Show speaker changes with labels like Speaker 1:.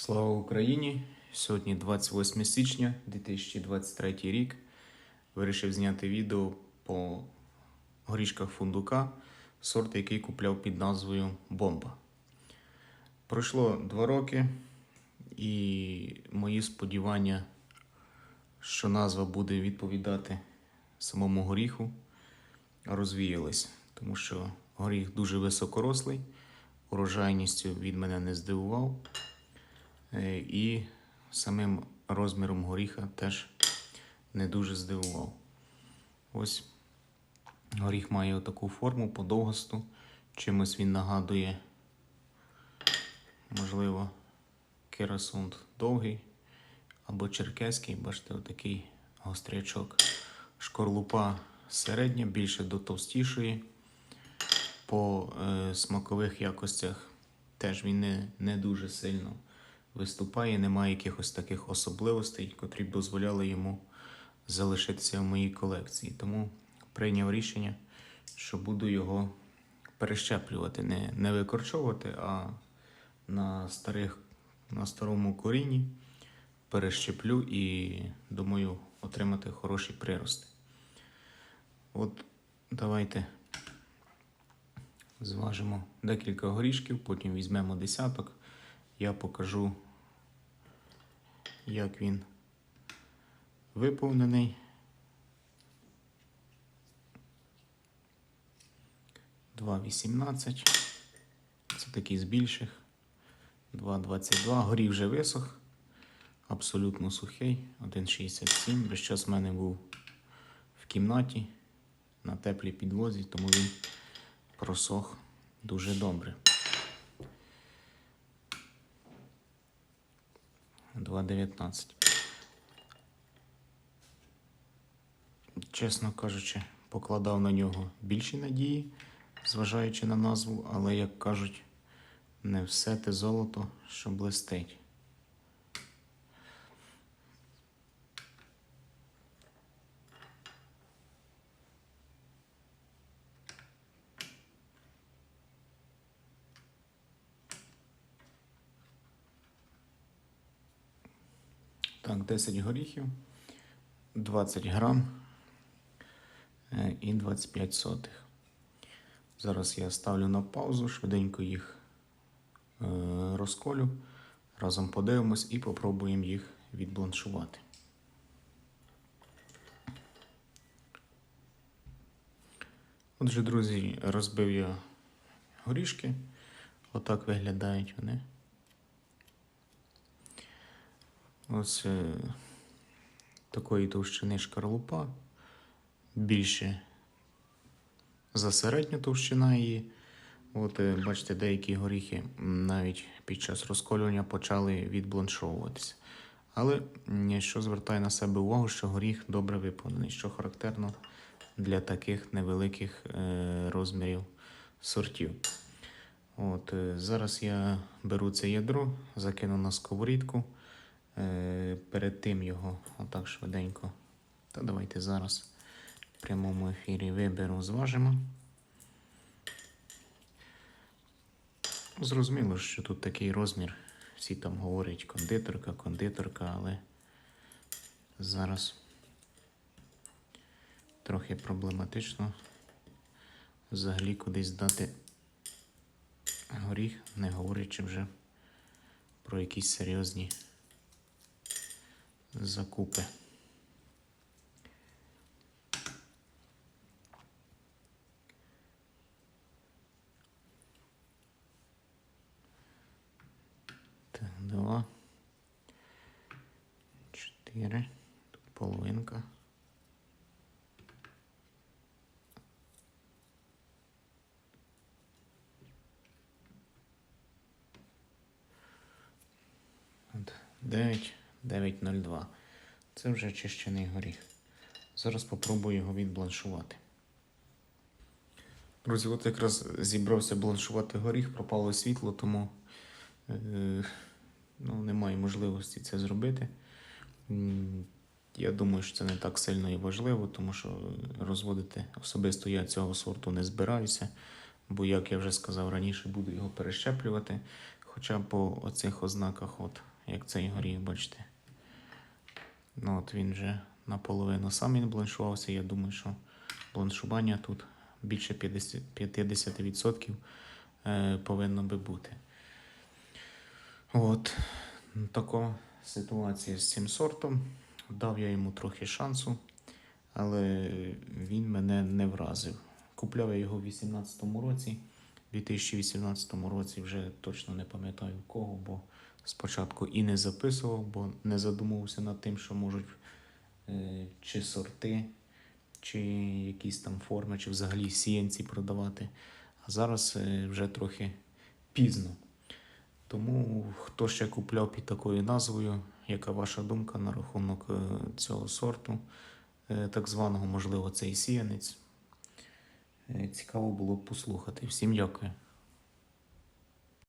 Speaker 1: Слава Україні! Сьогодні 28 січня 2023 рік. Вирішив зняти відео по горішках фундука, сорт, який купляв під назвою Бомба. Пройшло два роки, і мої сподівання, що назва буде відповідати самому горіху, розвіялись, тому що горіх дуже високорослий, урожайністю він мене не здивував. Е, І самим розміром горіха теж не дуже здивував. Ось горіх має таку форму подовгосту. Чимось він нагадує, можливо, керасунд довгий або черкеський. Бачите, отакий гострячок. Шкорлупа середня, більше до товстішої. По е, смакових якостях теж він не, не дуже сильно виступає, немає якихось таких особливостей, котрі б дозволяли йому залишитися в моїй колекції. Тому прийняв рішення, що буду його перещеплювати, не, не викорчовувати, а на, старих, на старому корінні перещеплю і думаю отримати хороші прирости. От давайте зважимо декілька горішків, потім візьмемо десяток. Я покажу, як він виповнений. Два вісімнадцять. Це такий з більших. 2,22. Горів вже висох. Абсолютно сухий. 1,67. Весь час в мене був в кімнаті на теплій підлозі, тому він просох дуже добре. 2,19. Чесно кажучи, покладав на нього більші надії, зважаючи на назву, але, як кажуть, не все те золото, що блистить. Так, 10 горіхів, 20 грам е, і 25 сотих. Зараз я ставлю на паузу, швиденько їх е, розколю. Разом подивимось і попробуємо їх відбланшувати. Отже, друзі, розбив я горішки. Отак виглядають вони. Ось е, такої товщини шкарлупа. Більше за середню товщина її. От, е, бачите, деякі горіхи навіть під час розколювання почали відбланшовуватися. Але що звертає на себе увагу, що горіх добре виповнений, що характерно для таких невеликих е, розмірів сортів. От, зараз я беру це ядро, закину на сковорідку. Е, перед тим його отак швиденько. Та давайте зараз в прямому ефірі виберу, зважимо. Зрозуміло, що тут такий розмір. Всі там говорять кондитерка, кондитерка, але зараз трохи проблематично взагалі кудись дати горіх, не говорячи вже про якісь серйозні закупи. Два. Чотири. Тут половинка. Дев'ять. 9,02. Це вже чищений горіх. Зараз спробую його відбланшувати. Друзі, от якраз зібрався бланшувати горіх, пропало світло, тому е, ну, немає можливості це зробити. Я думаю, що це не так сильно і важливо, тому що розводити особисто я цього сорту не збираюся, бо, як я вже сказав раніше, буду його перещеплювати. Хоча по оцих ознаках, от, як цей горіх, бачите. Ну, от він вже наполовину сам він бланшувався. Я думаю, що бланшування тут більше 50%, 50% е, повинно би бути. От, така ситуація з цим сортом. Дав я йому трохи шансу, але він мене не вразив. Купляв я його в 2018 році. У 2018 році вже точно не пам'ятаю в кого, бо спочатку і не записував, бо не задумувався над тим, що можуть е, чи сорти, чи якісь там форми, чи взагалі сіянці продавати. А зараз е, вже трохи пізно. Тому хто ще купляв під такою назвою, яка ваша думка на рахунок е, цього сорту, так званого, можливо, цей сіянець? Цікаво було б послухати. Всім дякую.